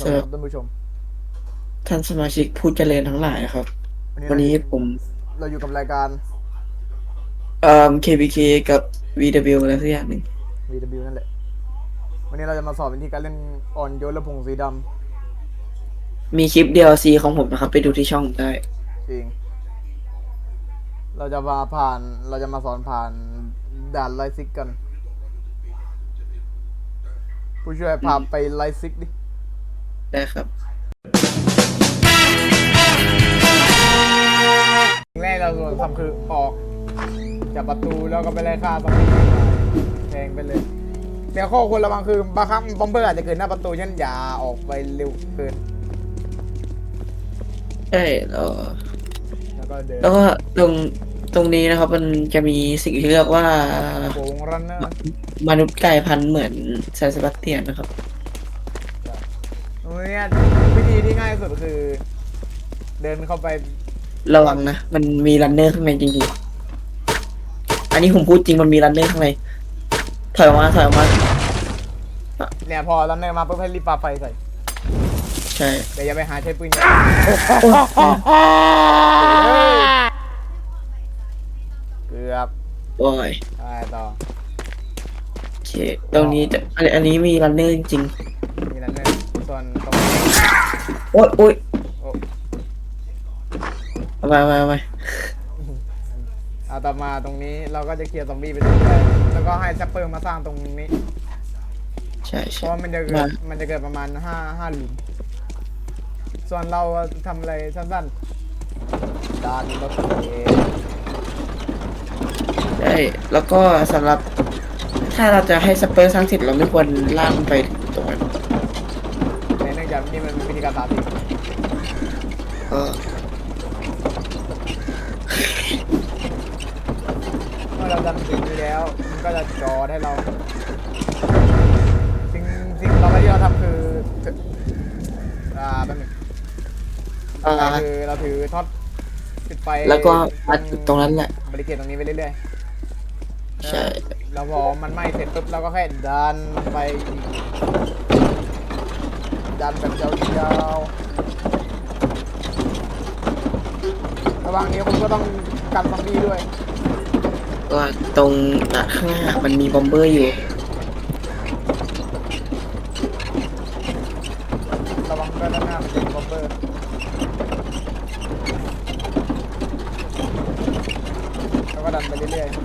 สวัสดีครับท่านผู้ชม ท่านสมาชิกผู้เจริญทั้งหลายครับ วันนี้ผมเราอยู่กับรายการเอ่อ KBK กับ VW อะไรสักอย่างหนึ่ง VW นั่นแหละ วันนี้เราจะมาสอนวิธีการเล่นอ่อนโยนและผงสีดมีคลิป DLC ของผมนะครับ ไปดูที่ช่องได้ำเองเราจะมาผ่านเราจะมาสอนผ่านด่านไลซิกกัน ผู้ช่วยพาไปไลซิกดิ ได้ครับสิ่งแรกเราทำคือออกจากประตูแล้วก็ไปไล่ฆ่าซอมบี้แทงไปเลยแต่ข้อควรระวังคือบางครั้งบอมเบอร์อาจจะเกิดหน้าประตูฉะนันอย่าออกไปเร็วเกินใช่แล้วแล้วก็เดินแล้วก็ตรงตรงนี้นะครับ มันจะมีสิ่งที่เรียกว่าโค้งรันเนอร์มนุษย์กลายพันธุ์เหมือนแซนสบาสเตียนนะครับ ตรงนี้วิธีที่ง่ายที่สุดคือ เดินเข้าไประวังนะ มันมีรันเนอร์ข้างในจริงๆ อันนี้ผมพูดจริงมันมีรันเนอร์ข้างใน ถอยออกมาถอยออกมา เนี่ยพอรันเนอร์มาปุ๊บให้รีบปาไฟใส่ใช่ แต่อย่าไปหาใช้ปืนใหญ่เกือบโอ้ยไปต่อ โอเค ตรงนี้จะอันอันนี้มีรันเนอร์จริงมี โอ๊ยโอ๊ยโอ้เอาไปเอาไปเอาไปเอาต่อมาตรงนี้เราก็จะเคลียร์ซอมบี้ไปเรื่อยๆแล้วก็ให้แซปเปอร์มาสร้างตรงนี้ ใช่เพใช่ราะว่ามันจะเกิมาดมันจะเกิดประมาณห้าห้าหลุม ส่วนเราทำอะไรสั้นๆดันรถเองใช่แล้วก็สำหรับ ถ้าเราจะให้สเปอร์สร้างเสร็จเราไม่ควรล่ากมันไปตรงนั้นในเนื่องจากนี่มันเป็นวิธีการสาธิตเออเมื่อเราดันถึงนี้แล้ว มันก็จะจอให้เรา สิ่งสิ่งต่อไปที่เราทำคือ อ่าแป๊บนึงอ่าเราคือเราถือท็อตปิดไฟแล้วก็อัดตรงนั้นแหละบริเกตตรงนี้ไปเรื่อยๆใช่ แล้วพอมันไหม้เสร็จปุ๊บเราก็แค่ดันไปอีก ดันแบบยาวๆระหว่างนี้คุณก็ต้องกันซอมบี้ด้วย ก็ตรงอะข้างหน้ามันมีบอมเบอร์อยู่ ระวังด้วยด้านหน้ามันจะมีบอมเบอร์แล้วก็ดันไปเรื่อยๆ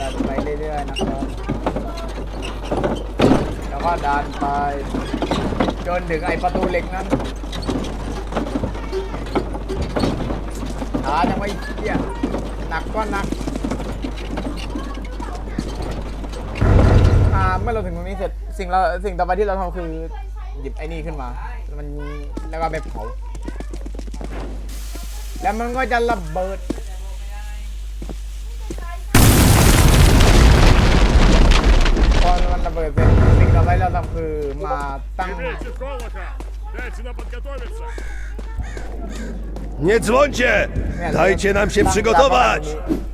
ดันไปเรื่อยๆนะครับ แล้วก็ดันไป จนถึงไอประตูเหล็กนั้นช้าจังไว้เหี้ยหนักก็หนักอ่าเมื่อเราถึงตรงนี้เสร็จสิ่งเราสิ่งต่อไปที่เราทำคือหยิบไอ้นี่ขึ้นมาแล้วมันแล้วก็ไปเผาแล้วมันก็จะระเบิด เราทำคือมาตั้ง Nie dzwońcie! Dajcie nam się ตั้ง przygotować!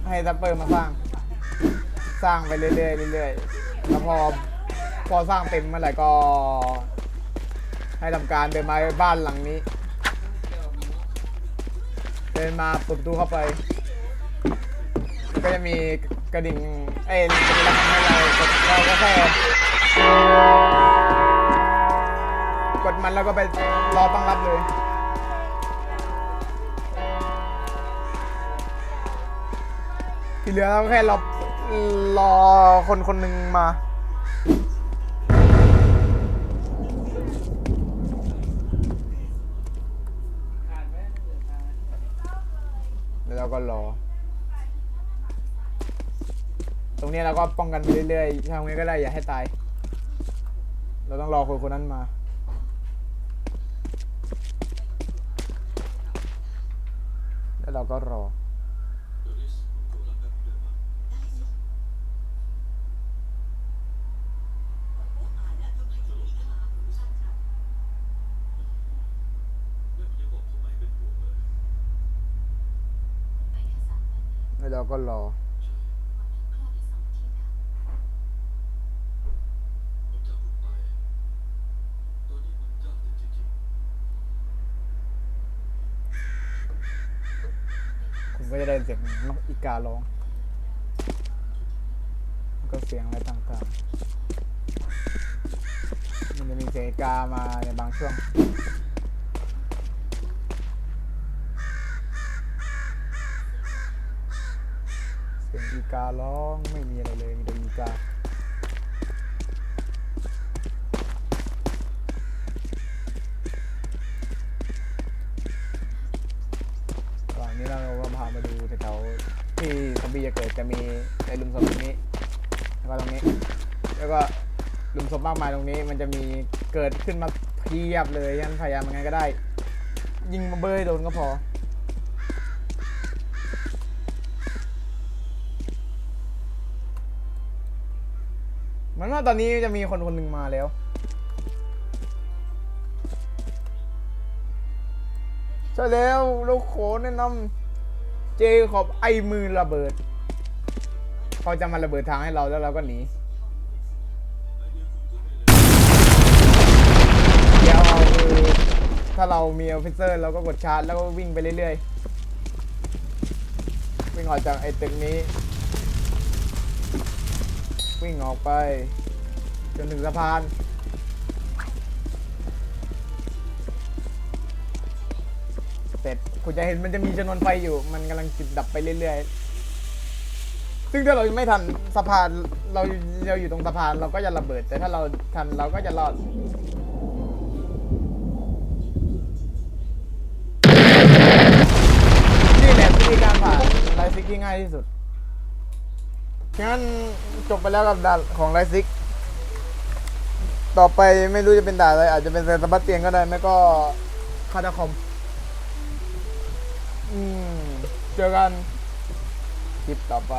ให้ซัพเปอร์มาสร้าง สร้างไปเรื่อยๆเรื่อยๆแล้วพอพอสร้างเต็มเมื่อไหร่ก็ ให้ทำเดินมาบ้านหลังนี้ เดินมาปิดประตูเข้าไป ก็จะมีกระดิ่งเอ็นจะมีรหัสให้เราเราก็แค่ มันแล้วก็ไปรอตั้งรับเลย ที่เหลือเราก็แค่รอรอคนคนหนึ่งมา แล้วเราก็รอ ตรงนี้เราก็ป้องกันไปเรื่อยๆทำไงก็ได้อย่าให้ตาย เราต้องรอคนคนนั้นมา เราก็รอ เราก็รอ ก็จะได้เสียงนกอีการ้องแล้วก็เสียงอะไรต่างๆ มันจะมีเสียงอีกามาในบางช่วงเสียงอีการ้องไม่มีอะไรเลยมีแต่อีกา ก่อนนี้เราก็พามาดูแถวๆ ที่ซอมบี้จะเกิดจะมีในลุมศพตรงนี้ แล้วก็ตรงนี้ แล้วก็ลุมศพมากมายตรงนี้ มันจะมีเกิดขึ้นมาเพียบเลยยันพยายามยังไงก็ได้ ยิงมาเบยโดนก็พอเหมือนว่าตอนนี้จะมีคนคนหนึ่งมาแล้วใช่แล้วเราขอแนะนำ เจขอบไอมือระเบิดเขาจะมาระเบิดทางให้เราแล้วเราก็หนีเดี๋ยวเอาถ้าเรามีออฟฟิเซอร์เราก็กดชาร์จแล้วก็วิ่งไปเรื่อยๆ วิ่งออกจากไอ้ตึกนี้ วิ่งออกไป จนถึงสะพาน ร็จ คุณจะเห็นมันจะมีจำนวนไฟอยู่ มันกำลังจิดดับไปเรื่อยๆ ซึ่งถ้าเราไม่ทันสะพานเราเราอยู่ตรงสะพานเราก็จะระเบิด แต่ถ้าเราทันเราก็จะรอดนี่แหละวิธีการผ่านไลซิกที่ง่ายที่สุดงั้นจบไปแล้วกับด่านของไลซิก ต่อไปไม่รู้จะเป็นด่านอะไรอาจจะเป็นเซนต์บาสเตียนก็ได้ ไม่ก็คาตาคอม อืมเจอกันคลิปต่อไป